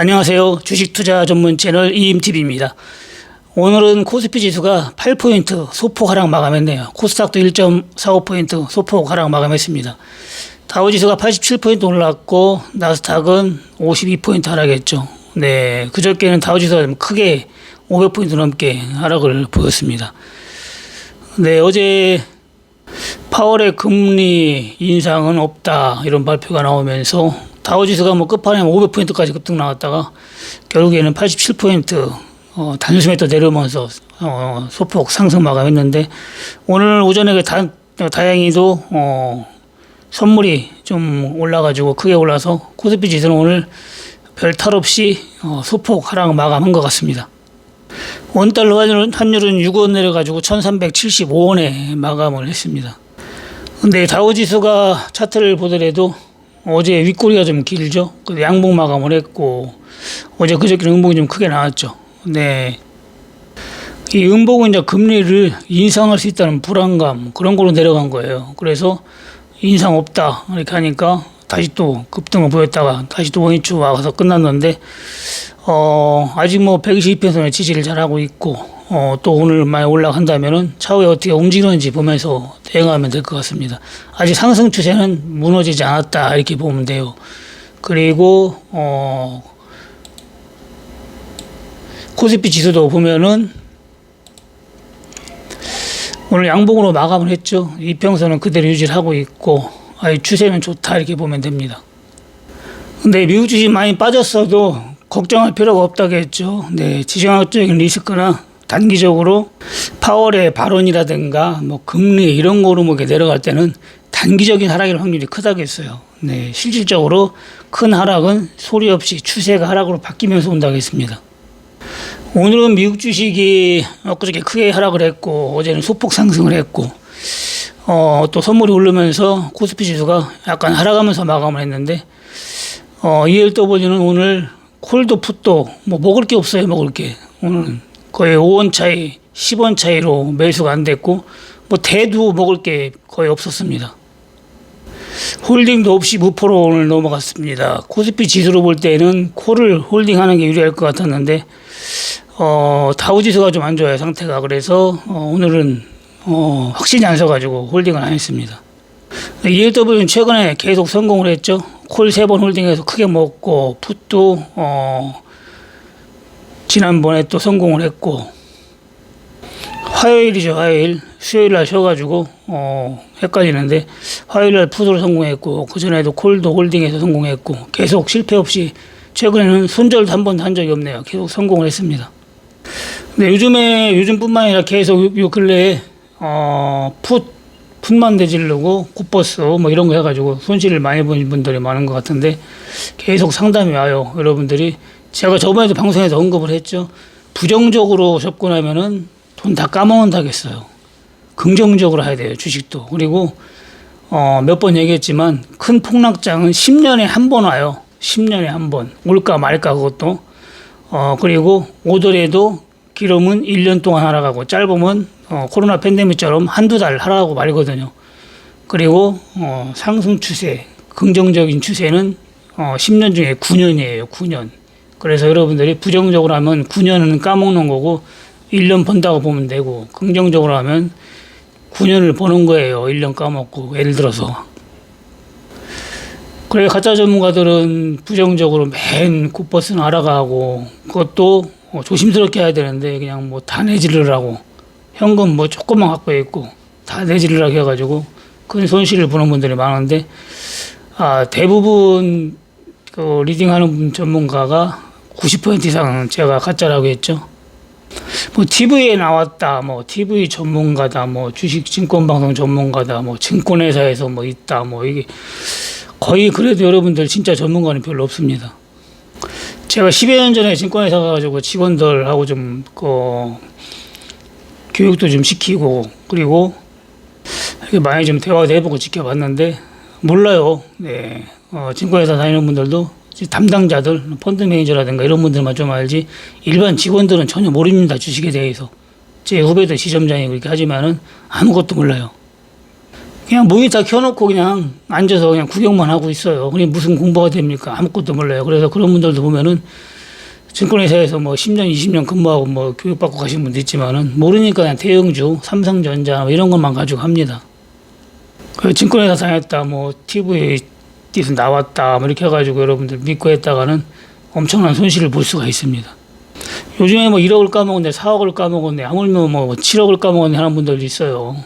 안녕하세요. 주식 투자 전문 채널 이임TV입니다. 오늘은 코스피 지수가 8포인트 소폭 하락 마감했네요. 코스닥도 1.45포인트 소폭 하락 마감했습니다. 다우 지수가 87포인트 올랐고 나스닥은 52포인트 하락했죠. 네, 그저께는 다우 지수가 좀 크게 500포인트 넘게 하락을 보였습니다. 네, 어제 파월의 금리 인상은 없다 이런 발표가 나오면서 다우지수가 뭐 끝판에 500포인트까지 급등 나왔다가 결국에는 87포인트 어, 단숨에 또 내려오면서 어, 소폭 상승 마감했는데 오늘 오전에 다, 다행히도 어, 선물이 좀 올라가지고 크게 올라서 코스피 지수는 오늘 별 탈 없이 어, 소폭 하락 마감한 것 같습니다. 원달러 환율은, 환율은 6원 내려가지고 1375원에 마감을 했습니다. 근데 다우지수가 차트를 보더라도 어제 윗꼬리가 좀 길죠. 그 양봉 마감을 했고 어제 그저께 음봉이 좀 크게 나왔죠. 네. 이 음봉은 이제 금리를 인상할 수 있다는 불안감 그런 걸로 내려간 거예요. 그래서 인상 없다 이렇게 하니까 다시 또 급등을 보였다가 다시 또 원위치 와서 끝났는데 어 아직 뭐 122편선의 지지를 잘 하고 있고 어 또 오늘 많이 올라간다면은 차후에 어떻게 움직이는지 보면서 대응하면 될 것 같습니다. 아직 상승 추세는 무너지지 않았다 이렇게 보면 돼요. 그리고 어 코스피 지수도 보면은 오늘 양봉으로 마감을 했죠. 이평선은 그대로 유지를 하고 있고 아이 추세는 좋다 이렇게 보면 됩니다. 근데 미국 주식 많이 빠졌어도 걱정할 필요가 없다겠죠. 네, 지정학적인 리스크나 단기적으로 파월의 발언이라든가 뭐 금리 이런 거로 뭐 내려갈 때는 단기적인 하락일 확률이 크다겠어요. 네, 실질적으로 큰 하락은 소리 없이 추세가 하락으로 바뀌면서 온다겠습니다. 오늘은 미국 주식이 엊그저께 크게 하락을 했고 어제는 소폭 상승을 했고 어, 또 선물이 오르면서 코스피 지수가 약간 하락하면서 마감을 했는데 어, ELW는 오늘 콜도 풋도 뭐 먹을 게 없어요 먹을 게 오늘 거의 5원 차이 10원 차이로 매수가 안 됐고 뭐 대도 먹을 게 거의 없었습니다. 홀딩도 없이 무포로 오늘 넘어갔습니다. 코스피 지수로 볼 때는 콜을 홀딩하는 게 유리할 것 같았는데 어, 다우 지수가 좀 안 좋아요 상태가 그래서 어, 오늘은 어, 확신이 안 서가지고 홀딩을 안 했습니다. ELW는 최근에 계속 성공을 했죠. 콜 세 번 홀딩해서 크게 먹고 풋도 어, 지난번에 또 성공을 했고 화요일이죠 화요일 수요일 날 쉬어가지고 어, 헷갈리는데 화요일 날 풋으로 성공했고 그 전에도 콜도 홀딩해서 성공했고 계속 실패 없이 최근에는 손절도 한 번도 한 적이 없네요. 계속 성공을 했습니다. 근데 요즘에 요즘뿐만 아니라 계속 요, 요 근래에 어, 풋 풋만 대지르고 굿버스 뭐 이런 거 해가지고 손실을 많이 본 분들이 많은 것 같은데 계속 상담이 와요. 여러분들이 제가 저번에도 방송에서 언급을 했죠. 부정적으로 접근하면은 돈 다 까먹는다겠어요. 긍정적으로 해야 돼요. 주식도. 그리고 어, 몇 번 얘기했지만 큰 폭락장은 10년에 한 번 와요. 10년에 한 번. 올까 말까 그것도. 어, 그리고 오더라도 길으면 1년 동안 하락하고 짧으면 어, 코로나 팬데믹처럼 한두 달 하락하고 말거든요. 그리고 어, 상승 추세, 긍정적인 추세는 어, 10년 중에 9년이에요. 9년. 그래서 여러분들이 부정적으로 하면 9년은 까먹는 거고 1년 번다고 보면 되고 긍정적으로 하면 9년을 버는 거예요. 1년 까먹고 예를 들어서. 그래 가짜 전문가들은 부정적으로 맨 굿버스는 알아가고 그것도 어, 조심스럽게 해야 되는데 그냥 뭐 다 내지르라고 현금 뭐 조금만 갖고 있고 다 내지르라고 해가지고 큰 손실을 보는 분들이 많은데 아 대부분 그 리딩하는 전문가가 90% 이상은 제가 가짜라고 했죠. 뭐 TV에 나왔다, 뭐 TV 전문가다, 뭐 주식 증권 방송 전문가다, 뭐 증권회사에서 뭐 있다, 뭐 이게 거의 그래도 여러분들 진짜 전문가는 별로 없습니다. 제가 10여 년 전에 증권회사 가가지고 직원들하고 좀, 그, 교육도 좀 시키고, 그리고 많이 좀 대화도 해보고 지켜봤는데, 몰라요. 네. 어, 증권회사 다니는 분들도 담당자들, 펀드 매니저라든가 이런 분들만 좀 알지, 일반 직원들은 전혀 모릅니다. 주식에 대해서. 제 후배들 시점장이 그렇게 하지만은 아무것도 몰라요. 그냥 모니터 켜놓고 그냥 앉아서 그냥 구경만 하고 있어요. 그게 무슨 공부가 됩니까? 아무것도 몰라요. 그래서 그런 분들도 보면은 증권회사에서 뭐 10년, 20년 근무하고 뭐 교육받고 가신 분도 있지만은 모르니까 그냥 대형주, 삼성전자 뭐 이런 것만 가지고 합니다. 그 증권회사 다녔다, 뭐 TV 에서 나왔다, 뭐 이렇게 해가지고 여러분들 믿고 했다가는 엄청난 손실을 볼 수가 있습니다. 요즘에 뭐 1억을 까먹었네, 4억을 까먹었네, 아무리면 뭐 7억을 까먹었네 하는 분들도 있어요.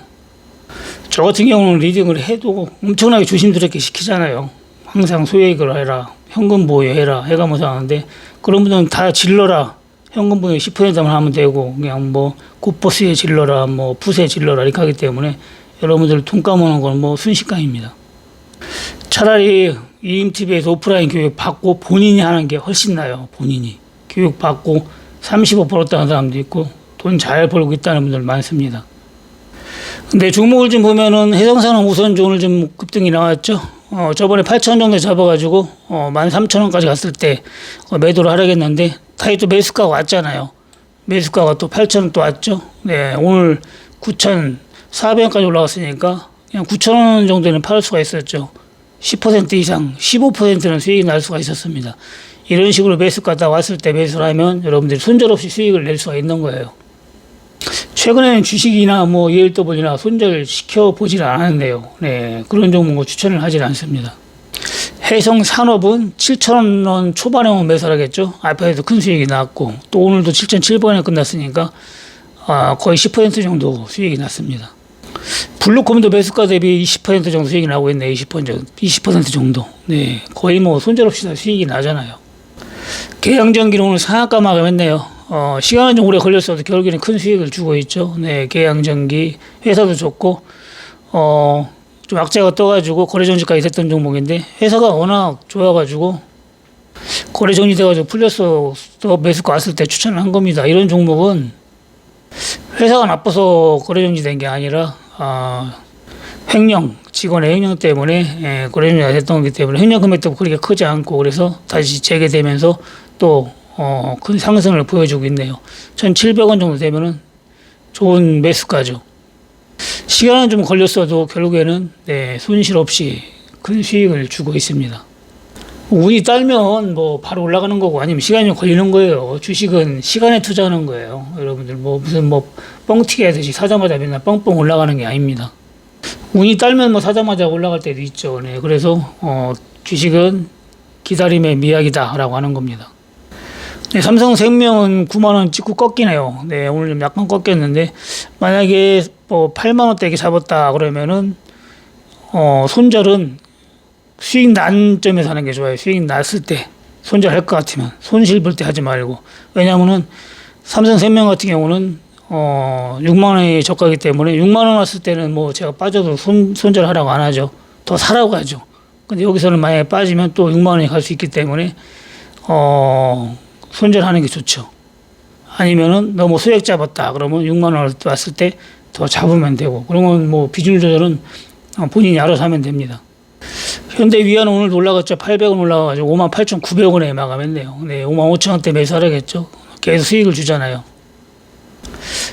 저 같은 경우는 리딩을 해도 엄청나게 조심스럽게 시키잖아요. 항상 소액을 해라, 현금 보유해라, 해가면서 하는데 그런 분들은 다 질러라. 현금 보유 10%만 하면 되고 그냥 뭐 곧버스에 질러라, 뭐 붓에 질러라 이렇게 하기 때문에 여러분들 돈 까먹는 건 뭐 순식간입니다. 차라리 이임TV에서 오프라인 교육 받고 본인이 하는 게 훨씬 나요. 본인이 교육 받고 35% 벌었다는 사람도 있고 돈 잘 벌고 있다는 분들 많습니다. 근데 종목을 좀 보면은 우선주 오늘 좀 급등이 나왔죠. 어, 저번에 8천 정도 잡아가지고 어, 13,000원까지 갔을 때 어, 매도를 하려겠는데 다시 또 매수가가 왔잖아요. 매수가가 또 8,000원 또 왔죠. 네, 오늘 9,400원까지 올라갔으니까 그냥 9,000원 정도는 팔을 수가 있었죠. 10% 이상, 15%는 수익이 날 수가 있었습니다. 이런 식으로 매수가가 왔을 때 매수를 하면 여러분들이 손절 없이 수익을 낼 수가 있는 거예요. 최근에는 주식이나 뭐 예일더블이나 손절 시켜 보지는 않았네요. 네, 그런 종목 추천을 하질 않습니다. 해성 산업은 7,000원 초반에 매수를 하겠죠. 앞에도 큰 수익이 나왔고 또 오늘도 7,700원에 끝났으니까 아, 거의 10% 정도 수익이 났습니다. 블루콤도 매수가 대비 20% 정도 수익이 나고 있네. 20% 정도. 20% 정도. 네, 거의 뭐 손절 없이 다 수익이 나잖아요. 계양전기는 오늘 상한가 마감했네요. 어, 시간은 좀 오래 걸렸어도 결국에는 큰 수익을 주고 있죠. 네, 계양전기 회사도 좋고 어, 좀 악재가 떠가지고 거래 정지까지 됐던 종목인데 회사가 워낙 좋아가지고 거래 정지돼가지고 풀렸어 또 매수가 왔을 때 추천을 한 겁니다. 이런 종목은 회사가 나빠서 거래 정지된 게 아니라 아, 횡령 직원의 횡령 때문에 정지가 됐던 거기 때문에 횡령 금액도 그렇게 크지 않고 그래서 다시 재개되면서 또 어, 큰 상승을 보여주고 있네요. 1,700원 정도 되면은 좋은 매수가죠. 시간은 좀 걸렸어도 결국에는 네, 손실 없이 큰 수익을 주고 있습니다. 운이 딸면 뭐 바로 올라가는 거고 아니면 시간이 좀 걸리는 거예요. 주식은 시간에 투자하는 거예요. 여러분들 뭐 무슨 뭐 뻥튀기 하듯이 사자마자 맨날 뻥뻥 올라가는 게 아닙니다. 운이 딸면 뭐 사자마자 올라갈 때도 있죠. 네, 그래서 어, 주식은 기다림의 미학이다라고 하는 겁니다. 네, 삼성생명은 9만 원 찍고 꺾이네요. 네, 오늘 좀 약간 꺾였는데 만약에 뭐 8만 원대게 잡았다 그러면은 어, 손절은 수익 난 점에서 하는 게 좋아요. 수익 났을 때 손절할 것 같으면 손실 볼 때 하지 말고 왜냐하면은 삼성생명 같은 경우는 어 6만 원이 저가기 때문에 6만 원 왔을 때는 뭐 제가 빠져도 손 손절하라고 안 하죠. 더 사라고 하죠. 근데 여기서는 만약에 빠지면 또 6만 원이 갈 수 있기 때문에 어 손절하는 게 좋죠. 아니면은 너무 수액 잡았다 그러면 6만 원 왔을 때 더 잡으면 되고 그러면 뭐 비중 조절은 어, 본인이 알아서 하면 됩니다. 현대 위안은 오늘 올라갔죠. 800원 올라가가지고 58,900원에 마감했네요. 네, 55,000원대 매수하라겠죠. 계속 수익을 주잖아요.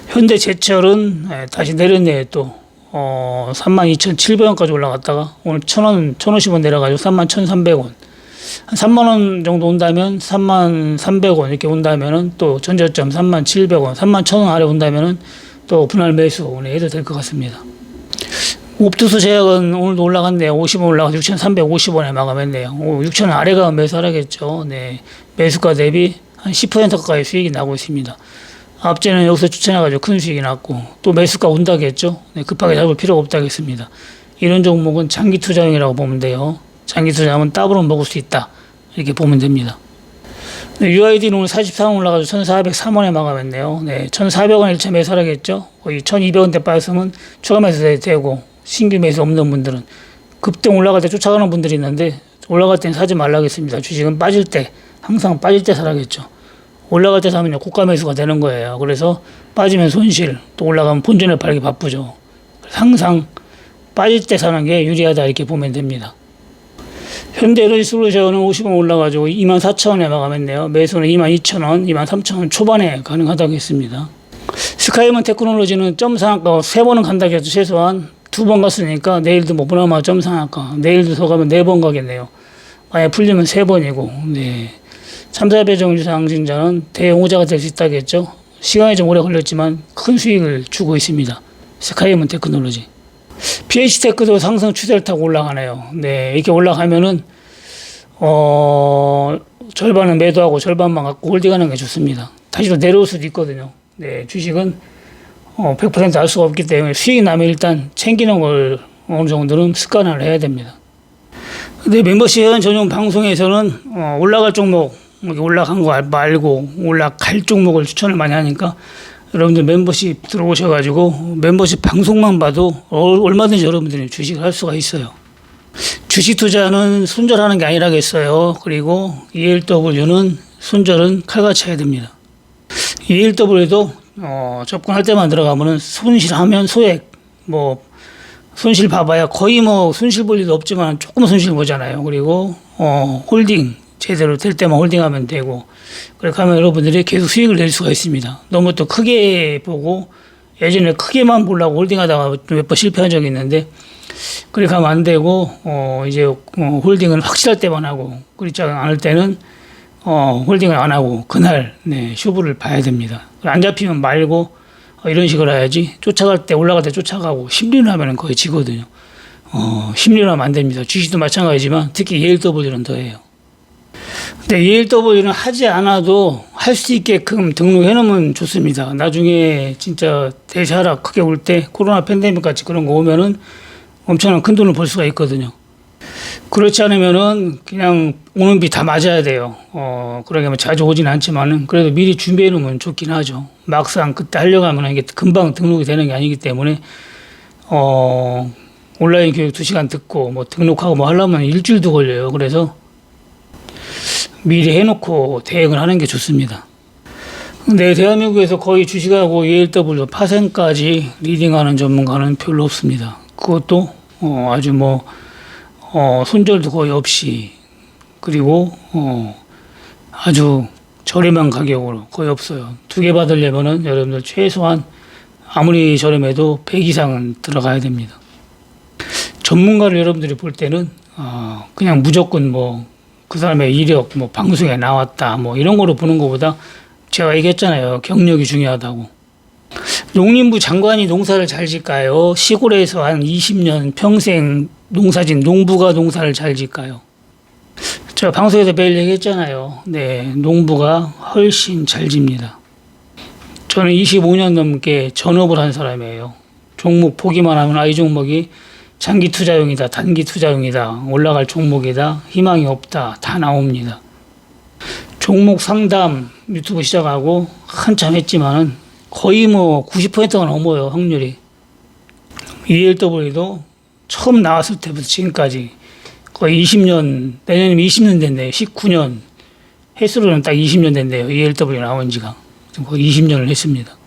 현대 제철은 예, 다시 내렸네요. 또 어, 32,700원까지 올라갔다가 오늘 1,000원, 1,050원 내려가지고 31,1,300원. 한 3만 원 정도 온다면 3만 300원 이렇게 온다면은 또 전저점 3만 700원, 3만 1,000원 아래 온다면은 또 분할 매수 오늘 해도 될 것 같습니다. 옵투스 제약은 오늘도 올라갔네요. 50원 올라가서 6,350원에 마감했네요. 6,000원 아래가 매수하라겠죠. 네. 매수가 대비 한 10% 가까이 수익이 나고 있습니다. 앞전에는 여기서 추천해가지고 큰 수익이 났고 또 매수가 온다겠죠. 네, 급하게 잡을 필요가 없다겠습니다. 이런 종목은 장기 투자용이라고 보면 돼요. 장기 투자하면 따블로 먹을 수 있다. 이렇게 보면 됩니다. 네, UID는 오늘 43원 올라가서 1,403원에 마감했네요. 네, 1,400원 1차 매수하겠죠. 거의 1,200원대 빠졌으면 추가 매수 되고 신규 매수 없는 분들은 급등 올라갈 때 쫓아가는 분들이 있는데 올라갈 땐 사지 말라겠습니다. 주식은 빠질 때 항상 빠질 때 사라겠죠. 올라갈 때 사면 고가 매수가 되는 거예요. 그래서 빠지면 손실, 또 올라가면 본전을 팔기 바쁘죠. 항상 빠질 때 사는 게 유리하다 이렇게 보면 됩니다. 현대 에너지 솔루션은 50원 올라가지고 2만 4천 원에 마감했네요. 매수는 2만 2천 원, 2만 3천 원 초반에 가능하다고 했습니다. 스카이먼 테크놀로지는 점 상한가 세 번은 간다고 해서 최소한 두번 갔으니까 내일도 뭐 무나마 점상할까. 내일도 더 가면 네번 가겠네요. 만약 풀리면 세 번이고, 네. 3, 4배 정주 상징자는 대용호자가 될 수 있다겠죠. 시간이 좀 오래 걸렸지만 큰 수익을 주고 있습니다. 스카이문 테크놀로지. PH테크도 상승 추세를 타고 올라가네요. 네, 이렇게 올라가면은, 어, 절반은 매도하고 절반만 갖고 홀딩하는 게 좋습니다. 다시 또 내려올 수도 있거든요. 네, 주식은 어, 100%알 수가 없기 때문에 수익이 나면 일단 챙기는 걸 어느 정도는 습관을 해야 됩니다. 근데 멤버십 전용 방송에서는 어, 올라갈 종목, 올라간 거 말고 올라갈 종목을 추천을 많이 하니까 여러분들 멤버십 들어오셔가지고 멤버십 방송만 봐도 어, 얼마든지 여러분들이 주식을 할 수가 있어요. 주식 투자는 손절하는 게 아니라겠어요. 그리고 ELW는 손절은 칼같이 해야 됩니다. ELW도 어, 접근할 때만 들어가면은 손실하면 소액 뭐 손실 봐봐야 거의 뭐 손실 볼 일도 없지만 조금 손실 보잖아요. 그리고 어, 홀딩 제대로 될 때만 홀딩하면 되고 그렇게 하면 여러분들이 계속 수익을 낼 수가 있습니다. 너무 또 크게 보고 예전에 크게만 보려고 홀딩하다가 몇 번 실패한 적이 있는데 그렇게 하면 안 되고 어, 이제 어, 홀딩을 확실할 때만 하고 그렇지 않을 때는 어, 홀딩을 안 하고 그날 네, 쇼부를 봐야 됩니다. 안 잡히면 말고 어, 이런 식으로 해야지 쫓아갈 때 올라갈 때 쫓아가고 심리를 하면 거의 지거든요. 어, 심리를 하면 안 됩니다. 주식도 마찬가지지만 특히 ELW는 더해요. 근데 ELW는 하지 않아도 할 수 있게끔 등록해 놓으면 좋습니다. 나중에 진짜 대세하락 크게 올 때 코로나 팬데믹 같이 그런 거 오면은 엄청난 큰 돈을 벌 수가 있거든요. 그렇지 않으면은 그냥 오는 비 다 맞아야 돼요. 어, 그러게 뭐 자주 오진 않지만은 그래도 미리 준비해 놓으면 좋긴 하죠. 막상 그때 하려고 하면 이게 금방 등록이 되는 게 아니기 때문에 어, 온라인 교육 2시간 듣고 뭐 등록하고 뭐 하려면 일주일도 걸려요. 그래서 미리 해놓고 대응을 하는 게 좋습니다. 근데 대한민국에서 거의 주식하고 ELW 파생까지 리딩하는 전문가는 별로 없습니다. 그것도 어, 아주 뭐 어, 손절도 거의 없이 그리고 어, 아주 저렴한 가격으로 거의 없어요. 두 개 받으려면은 여러분들 최소한 아무리 저렴해도 100 이상은 들어가야 됩니다. 전문가를 여러분들이 볼 때는 어, 그냥 무조건 뭐 그 사람의 이력, 뭐 방송에 나왔다, 뭐 이런 거로 보는 것보다 제가 얘기했잖아요. 경력이 중요하다고. 농림부 장관이 농사를 잘 질까요? 시골에서 한 20년 평생 농사진 농부가 농사를 잘 질까요? 제가 방송에서 매일 얘기했잖아요. 네, 농부가 훨씬 잘 집니다. 저는 25년 넘게 전업을 한 사람이에요. 종목 보기만 하면 아, 이 종목이 장기 투자용이다, 단기 투자용이다, 올라갈 종목이다, 희망이 없다, 다 나옵니다. 종목 상담 유튜브 시작하고 한참 했지만은 거의 뭐 90%가 넘어요, 확률이. ELW도 처음 나왔을 때부터 지금까지 거의 20년, 내년이면 20년 됐네요. 19년. 횟수로는 딱 20년 됐네요. ELW 나온 지가. 거의 20년을 했습니다.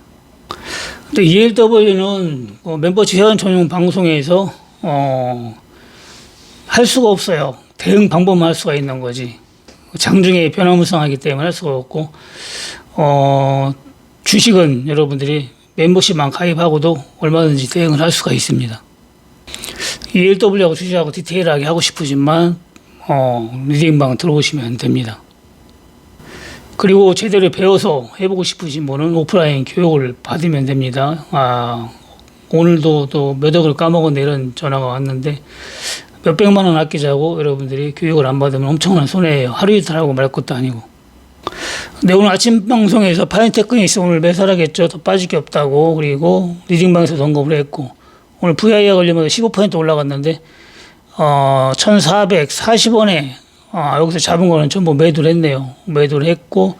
근데 ELW는 뭐 멤버십 회원 전용 방송에서, 어, 할 수가 없어요. 대응 방법만 할 수가 있는 거지. 장중에 변화무쌍하기 때문에 할 수가 없고, 어, 주식은 여러분들이 멤버십만 가입하고도 얼마든지 대응을 할 수가 있습니다. ELW하고 주식하고 디테일하게 하고 싶으시만 어, 리딩방 들어오시면 됩니다. 그리고 제대로 배워서 해보고 싶으신 분은 오프라인 교육을 받으면 됩니다. 아, 오늘도 또 몇 억을 까먹은 이런 전화가 왔는데 몇 백만 원 아끼자고 여러분들이 교육을 안 받으면 엄청난 손해예요. 하루 이틀 하고 말 것도 아니고. 근데 오늘 아침 방송에서 파인테크니스 오늘 매설하겠죠. 더 빠질 게 없다고. 그리고 리딩방에서 언급을 했고. 오늘 VI가 걸리면서 15% 올라갔는데, 어, 1440원에, 어, 여기서 잡은 거는 전부 매도를 했네요. 매도를 했고,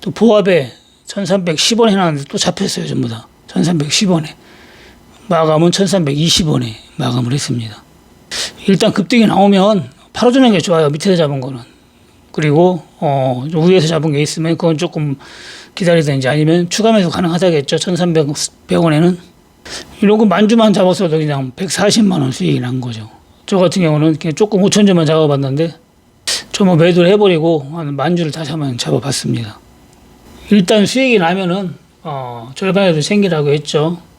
또 보합에 1310원 해놨는데 또 잡혔어요. 전부 다. 1310원에. 마감은 1320원에 마감을 했습니다. 일단 급등이 나오면 팔아주는 게 좋아요. 밑에서 잡은 거는. 그리고 어, 위에서 잡은 게 있으면 그건 조금 기다리든지 아니면 추가 매수 가능하다겠죠. 1,300원에는 이런 거 만주만 잡았어도 그냥 140만 원 수익이 난 거죠. 저 같은 경우는 그냥 조금 5천 주만 잡아봤는데 저뭐 매도를 해버리고 한 만주를 다시 한번 잡아봤습니다. 일단 수익이 나면은 어, 절반에도 생기라고 했죠.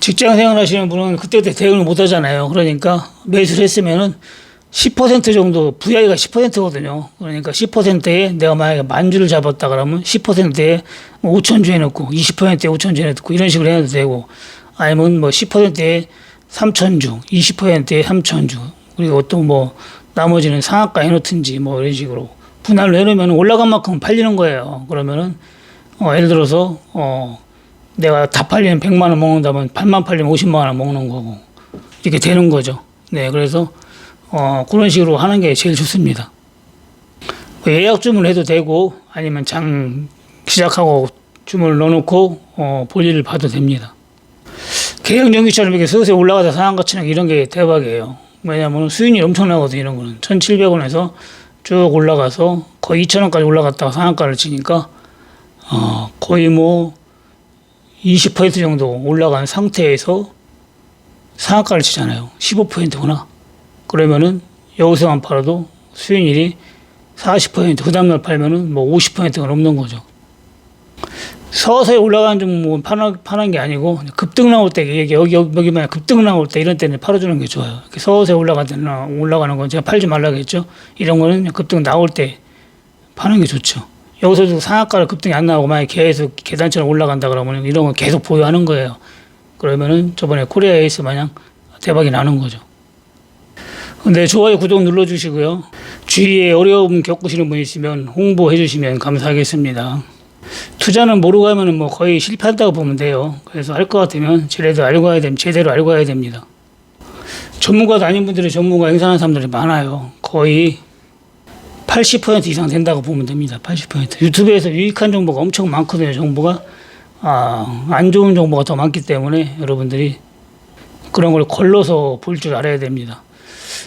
직장 생활 하시는 분은 그때그때 대응을 못 하잖아요. 그러니까 매수를 했으면은 10% 정도, VI가 10%거든요. 그러니까 10%에 내가 만약에 만 주를 잡았다 그러면 10%에 5천 주 해놓고 20%에 5천 주 해놓고 이런 식으로 해도 되고 아니면 뭐 10%에 3천 주, 20%에 3천 주 그리고 또 뭐 나머지는 상한가 해놓든지 뭐 이런 식으로 분할로 해놓으면 올라간 만큼 팔리는 거예요. 그러면은 어, 예를 들어서 어, 내가 다 팔리면 100만 원 먹는다면 반만 팔리면 50만 원 먹는 거고 이렇게 되는 거죠. 네, 그래서 어, 그런 식으로 하는 게 제일 좋습니다. 그 예약 주문을 해도 되고 아니면 장 시작하고 주문을 넣어놓고 어, 볼일을 봐도 됩니다. 계양전기처럼 이렇게 서서히 올라가다 상한가 치는 이런 게 대박이에요. 왜냐하면 수익률이 엄청나거든요. 이런 거는 1,700원에서 쭉 올라가서 거의 2,000원까지 올라갔다가 상한가를 치니까 어, 거의 뭐 20% 정도 올라간 상태에서 상한가를 치잖아요. 15%구나. 그러면은 여기서만 팔아도 수익률이 40%, 그 다음날 팔면은 뭐 50%가 넘는 거죠. 서서히 올라가는 종목은 파는, 파는 게 아니고 급등 나올 때 여기 여기 여기 만약 급등 나올 때 이런 때는 팔아주는 게 좋아요. 서서히 올라가는 올라가는 건 제가 팔지 말라고 했죠. 이런 거는 급등 나올 때 파는 게 좋죠. 여기서도 상한가를 급등이 안 나오고 만약 계속 계단처럼 올라간다 그러면 이런 건 계속 보유하는 거예요. 그러면은 저번에 코리아 에이스 마냥 대박이 나는 거죠. 네, 좋아요, 구독 눌러주시고요. 주위에 어려움 겪으시는 분 있으면 홍보해 주시면 감사하겠습니다. 투자는 모르고 하면은 뭐 거의 실패한다고 보면 돼요. 그래서 할것 같으면 제대로 알고 가야 됩니다. 제대로 알고 가야 됩니다. 전문가도 아닌 분들이 전문가 행사하는 사람들이 많아요. 거의 80% 이상 된다고 보면 됩니다. 80%. 유튜브에서 유익한 정보가 엄청 많거든요. 정보가. 아, 안 좋은 정보가 더 많기 때문에 여러분들이 그런 걸 걸러서 볼 줄 알아야 됩니다.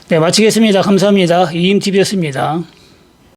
네, 마치겠습니다. 감사합니다. 이임TV였습니다.